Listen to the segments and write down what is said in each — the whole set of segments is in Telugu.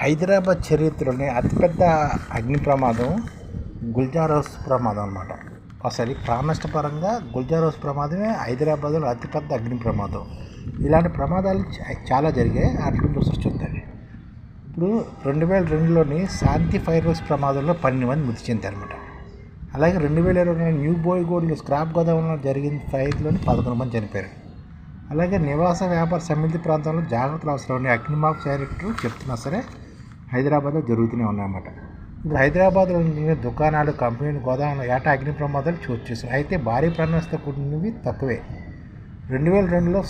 హైదరాబాద్ చరిత్రలోనే అతిపెద్ద అగ్ని ప్రమాదం గుల్జార్ హౌస్ ప్రమాదం అనమాట అసలు ప్రాణనష్టపరంగా గుల్జార్ హౌస్ ప్రమాదమే హైదరాబాద్లో అతిపెద్ద అగ్ని ప్రమాదం. ఇలాంటి ప్రమాదాలు చాలా జరిగాయి. వాటి గురించి ఒకసారి ఇప్పుడు రెండు వేల రెండులోని శాంతి ఫైర్ వర్క్స్ ప్రమాదంలో పన్నెండు మంది మృతి చెందారనమాట అలాగే రెండు వేల ఇరవై న్యూ బోయ్ గోల్డ్ స్క్రాప్ గోదావరిలో జరిగిన ఫైర్లోని పదకొండు మంది చనిపోయారు. అలాగే నివాస వ్యాపార సమితి ప్రాంతంలో జాగ్రత్తలు అవసరం అగ్నిమాప్ డైరెక్టర్ చెప్తున్నా సరే హైదరాబాద్లో జరుగుతూనే ఉన్నాయన్నమాట. ఇప్పుడు హైదరాబాద్లో ఉండే దుకాణాలు కంపెనీలు గోదాములు ఏటా అగ్ని ప్రమాదాలు చోటు చేసాయి అయితే భారీ ప్రాణాలతో కూడినవి తక్కువే. రెండు వేల రెండులో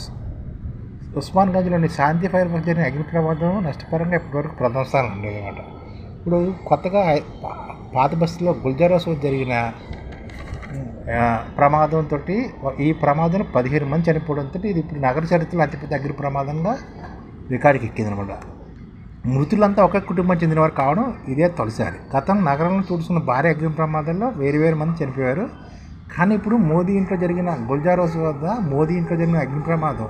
ఉస్మాన్ గంజ్లోని శాంతి ఫైర్ వర్క్ జరిగిన అగ్ని ప్రమాదం నష్టపరంగా ఇప్పటివరకు ప్రథమ స్థానం ఉండేది అనమాట ఇప్పుడు కొత్తగా పాత బస్సులో గుల్జారోస్ జరిగిన ప్రమాదంతో ఈ ప్రమాదం పదిహేను మంది చనిపోవడంతో ఇది ఇప్పుడు నగర చరిత్రలో అతిపెద్ద అగ్ని ప్రమాదంగా రికార్డుకి ఎక్కింది అనమాట మృతులంతా ఒకే కుటుంబం చెందిన వారు కావడం ఇదే తొలిసారి. గతం నగరంలో చూడుతున్న భారీ అగ్ని ప్రమాదంలో వేరు వేరు మంది చనిపోయారు. కానీ ఇప్పుడు మోదీ ఇంట్లో జరిగిన గుల్జారోస్ వద్ద మోదీ ఇంట్లో జరిగిన అగ్ని ప్రమాదం.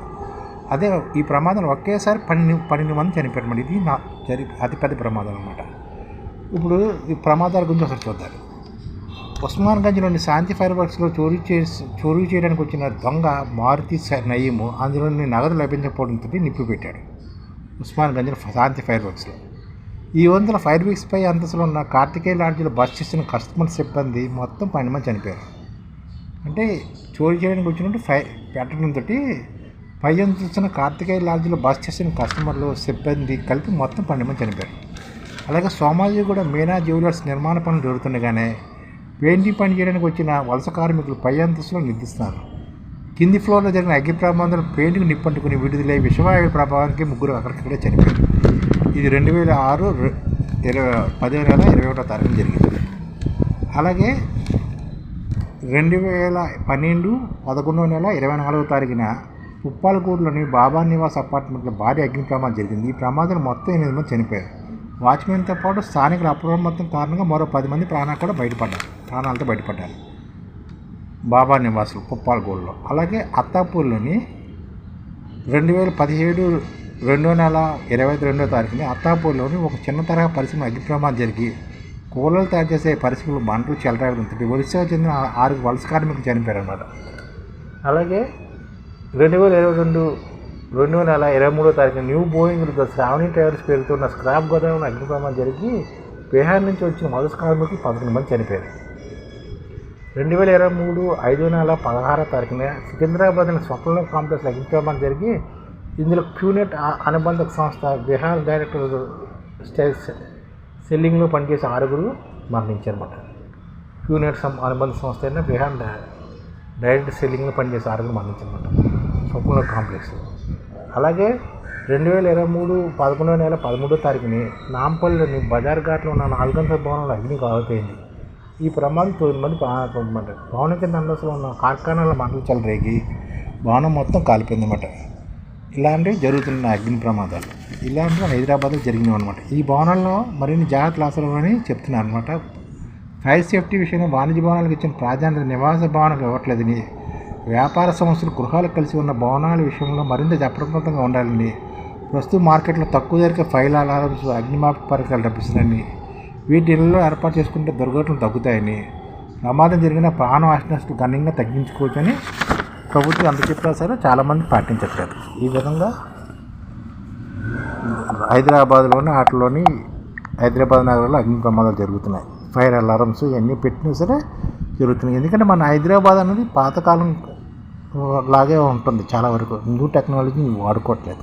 అదే ఈ ప్రమాదం ఒకేసారి పన్నెండు పన్నెండు మంది చనిపోయారు ఇది నా జరి అతిపెద్ద ప్రమాదం అనమాట ఇప్పుడు ఈ ప్రమాదాల గురించి ఒకసారి చూద్దాం. ఉస్మాన్ గంజ్లోని శాంతి ఫైర్ వర్క్స్లో చోరీ చేసి చోరీ చేయడానికి వచ్చిన దొంగ మారుతి స- నయీము అందులోని నగదు లభించకపోవడంతో నిప్పు ఉస్మాన్ గంజ్ శాంతి ఫైర్ వర్క్స్లో ఈ వంతుల ఫైర్ వీక్స్పై అంతస్తులో ఉన్న కార్తికేయ లాడ్జీలో బస్ చేసిన కస్టమర్ సిబ్బంది మొత్తం పన్నెండు మంది చనిపోయారు. అంటే చోరీ చేయడానికి వచ్చినట్టు ఫై పెట్టడంతో పై అంతస్తున్న కార్తికేయ లాడ్జీలో బస్ చేసిన కస్టమర్లు సిబ్బంది కలిపి మొత్తం పన్నెండు మంది చనిపోయారు. అలాగే సోమాజీ కూడా మీనా జ్యువెలర్స్ నిర్మాణ పనులు జరుగుతుండగానే పెయింటింగ్ పని చేయడానికి వచ్చిన వలస కార్మికులు పై అంతస్తులో నిర్దిస్తున్నారు కింది ఫ్లోర్లో జరిగిన అగ్ని ప్రమాదంలో పెయింటింగ్ నిప్పంటుకుని విడుదలై విషవాయు ప్రభావానికి ముగ్గురు అక్కడికక్కడే చనిపోయారు. ఇది రెండు వేల ఆరు ఇరవై పదిహేను నెల ఇరవై ఒకటో తారీఖున జరిగింది. అలాగే రెండు వేల పన్నెండు పదకొండో నెల ఇరవై నాలుగో తారీఖున ఉప్పాలగూరులోని బాబా నివాస్ అపార్ట్మెంట్లో భారీ అగ్ని ప్రమాదం జరిగింది. ఈ ప్రమాదంలో మొత్తం ఎనిమిది మంది చనిపోయారు. వాచ్మెన్తో పాటు స్థానికుల అప్రమత్తం కారణంగా మరో పది మంది ప్రాణాలు కూడా బయటపడ్డారు. ప్రాణాలతో బయటపడ్డారు. బాబా నివాసులు పుప్పాలగూడలో అలాగే అత్తాపూర్లోని రెండు వేల పదిహేడు రెండో నెల ఇరవై రెండో తారీఖున అత్తాపూర్లోని ఒక చిన్న తరహా పరిశ్రమ అగ్ని ప్రమాదం జరిగి కూలలు తయారు చేసే పరిశ్రమలు మంటలు చెలరేగడంతో ఒరిస్సాకు చెందిన ఆరు వలస కార్మికులు చనిపోయారు అన్నమాట అలాగే రెండు వేల ఇరవై రెండు రెండు నెల ఇరవై మూడో తారీఖు న్యూ బోయింగ్ శ్రావణి ట్రావెల్స్ పేరుతున్న స్క్రాప్ గోదావరి అగ్ని ప్రమాదం జరిగి బీహార్ నుంచి వచ్చిన వలస కార్మికులు పదకొండు మంది చనిపోయారు. రెండు వేల ఇరవై మూడు ఐదో నెల పదహారో తారీఖున సికింద్రాబాద్లోని స్వప్న కాంప్లెక్స్ అగ్నిప్రమాదం జరిగి ఇందులో క్యూనెట్ అనుబంధ సంస్థ బీహార్ డైరెక్టర్ స్టైల్స్ సెల్లింగ్లో పనిచేసే ఆరుగురు మరణించారన్నమాట. క్యూనెట్ సం అనుబంధ సంస్థ అయిన బీహార్ డై- డైరెక్ట్ సెల్లింగ్లో పనిచేసే ఆరుగురు మరణించారన్నమాట స్వప్న కాంప్లెక్స్ అలాగే రెండు వేల ఇరవై మూడు పదకొండవ నెల పదమూడో తారీఖుని నాంపల్లిలోని బజార్ ఘాట్లో ఉన్న నాలుగంతల భవనంలో అగ్ని కాలిపోయింది ఈ ప్రమాదం తొమ్మిది మంది ప్రాణాలు భవనం కింద అండస్లో ఉన్న కార్ఖానాల మంటలు చెలరేగి భవనం మొత్తం కాలిపోయిందన్నమాట. ఇలాంటివి జరుగుతున్న అగ్ని ప్రమాదాలు. ఇలాంటివి మన హైదరాబాద్లో జరిగినాయి అనమాట ఈ భవనాల్లో మరిన్ని జాగ్రత్తలు అవసరమని చెప్తున్నారు అనమాట ఫైర్ సేఫ్టీ విషయంలో వాణిజ్య భవనాలకు ఇచ్చిన ప్రాధాన్యత నివాస భవనాలకు ఇవ్వట్లేదని వ్యాపార సంస్థలు గృహాలు కలిసి ఉన్న భవనాల విషయంలో మరింత అప్రమత్తంగా ఉండాలని ప్రస్తుత మార్కెట్లో తక్కువ ధరకే ఫైల్ అలారమ్స్ అగ్నిమాపక పరికరాలు లభిస్తున్నాయని వీటి ఇళ్ళలో ఏర్పాటు చేసుకుంటే దుర్ఘటనలు తగ్గుతాయని ప్రమాదం జరిగిన ప్రాణ నష్టం గణ్యంగా తగ్గించుకోవచ్చని ప్రభుత్వం అంత చెప్పినా సరే చాలామంది పాటించట్లేదు. ఈ విధంగా హైదరాబాద్లోని వాటిలోని హైదరాబాద్ నగరంలో అగ్ని ప్రమాదాలు జరుగుతున్నాయి. ఫైర్ అలారమ్స్ ఇవన్నీ పెట్టినా సరే జరుగుతున్నాయి. ఎందుకంటే మన హైదరాబాద్ అనేది పాతకాలం లాగే ఉంటుంది. చాలా వరకు న్యూ టెక్నాలజీని వాడుకోవట్లేదు.